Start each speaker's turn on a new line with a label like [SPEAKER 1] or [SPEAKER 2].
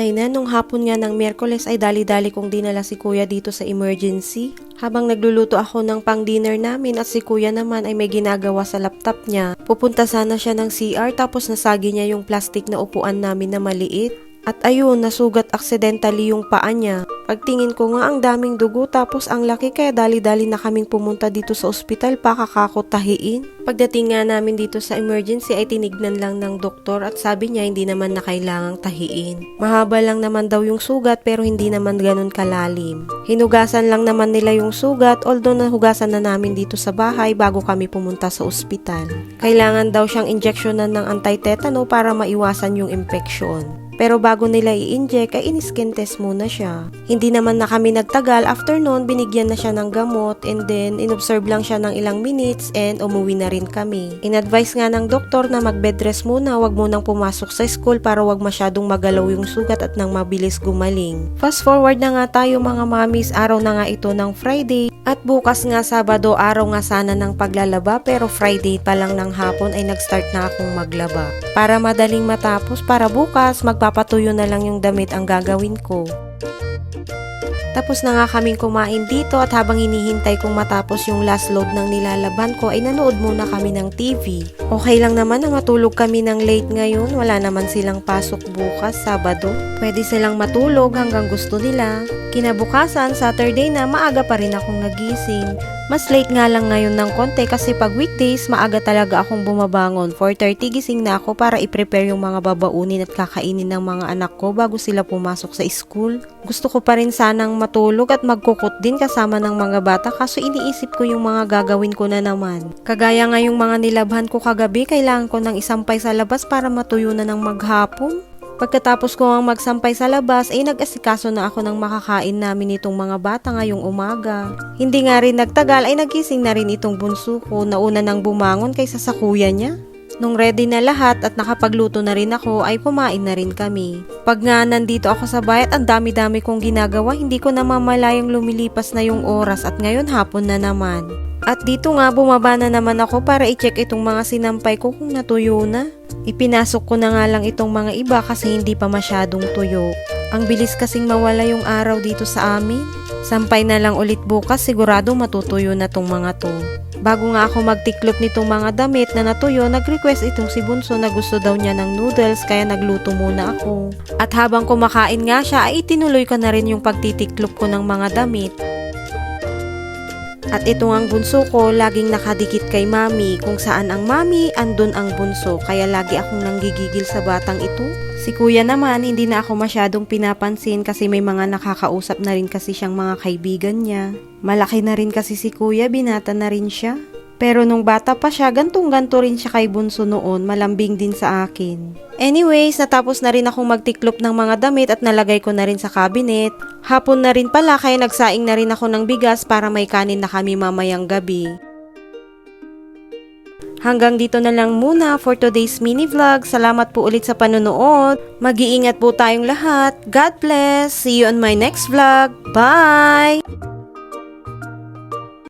[SPEAKER 1] Ay na, nung hapon nga ng Miyerkules ay dali-dali kong dinala si kuya dito sa emergency. Habang nagluluto ako ng pang-dinner namin at si kuya naman ay may ginagawa sa laptop niya. Pupunta sana siya ng CR tapos nasagi niya yung plastic na upuan namin na maliit. At ayun, nasugat aksidentally yung paa niya. Pagtingin ko nga ang daming dugo tapos ang laki kaya dali-dali na kaming pumunta dito sa ospital pa kakakutahiin. Pagdating nga namin dito sa emergency ay tinignan lang ng doktor at sabi niya hindi naman na kailangang tahiin. Mahaba lang naman daw yung sugat pero hindi naman ganun kalalim. Hinugasan lang naman nila yung sugat although nahugasan na namin dito sa bahay bago kami pumunta sa ospital. Kailangan daw siyang injeksyonan ng anti-tetano para maiwasan yung infection. Pero bago nila i-inject ay in-skin test muna siya. Hindi naman na kami nagtagal. After noon, binigyan na siya ng gamot and then inobserve lang siya ng ilang minutes and umuwi na rin kami. In-advise nga ng doktor na mag-bed rest muna, wag munang pumasok sa school para wag masyadong magalaw yung sugat at nang mabilis gumaling. Fast forward na nga tayo mga mamis, araw na nga ito ng Friday. At bukas nga Sabado, araw nga sana ng paglalaba pero Friday pa lang ng hapon ay nag-start na akong maglaba. Para madaling matapos, para bukas magpapatuyo na lang yung damit ang gagawin ko. Tapos na nga kaming kumain dito at habang hinihintay kong matapos yung last load ng nilalaban ko ay nanood muna kami ng TV. Okay lang naman na matulog kami ng late ngayon, wala naman silang pasok bukas, Sabado. Pwede silang matulog hanggang gusto nila. Kinabukasan, Saturday na, maaga pa rin akong nagising. Mas late nga lang ngayon ng konti kasi pag weekdays, maaga talaga akong bumabangon. 4.30 gising na ako para i-prepare yung mga babaunin at kakainin ng mga anak ko bago sila pumasok sa school. Gusto ko pa rin sanang matulog at magkukot din kasama ng mga bata kaso iniisip ko yung mga gagawin ko na naman. Kagaya nga yung mga nilabhan ko kagabi, kailangan ko ng isampay sa labas para matuyo na ng maghapon. Pagkatapos ko ang magsampay sa labas, ay nag-asikaso na ako ng makakain namin itong mga bata ngayong umaga. Hindi nga rin nagtagal ay nagising na rin itong bunso ko na una nang bumangon kaysa sa kuya niya. Nung ready na lahat at nakapagluto na rin ako ay kumain na rin kami. Pag nga nandito ako sa bayat, ang dami-dami kong ginagawa, hindi ko namamalayang lumilipas na yung oras at ngayon hapon na naman. At dito nga bumaba na naman ako para i-check itong mga sinampay ko kung natuyo na. Ipinasok ko na nga lang itong mga iba kasi hindi pa masyadong tuyo. Ang bilis kasing mawala yung araw dito sa amin. Sampay na lang ulit bukas, sigurado matutuyo na tong mga to. Bago nga ako magtiklop nitong mga damit na natuyo, nag-request itong si Bunso na gusto daw niya ng noodles kaya nagluto muna ako. At habang kumakain nga siya ay itinuloy ko na rin yung pagtitiklop ko ng mga damit. At ito ang bunso ko, laging nakadikit kay mami. Kung saan ang mami, andun ang bunso. Kaya lagi akong nanggigigil sa batang ito. Si kuya naman, hindi na ako masyadong pinapansin kasi may mga nakakausap na rin kasi siyang mga kaibigan niya. Malaki na rin kasi si kuya, binata na rin siya. Pero nung bata pa siya, gantong-ganto rin siya kay Bunso noon, malambing din sa akin. Anyways, natapos na rin akong magtiklop ng mga damit at nalagay ko na rin sa cabinet. Hapon na rin pala kaya nagsaing na rin ako ng bigas para may kanin na kami mamayang gabi. Hanggang dito na lang muna for today's mini vlog. Salamat po ulit sa panonood. Mag-iingat po tayong lahat. God bless. See you on my next vlog. Bye!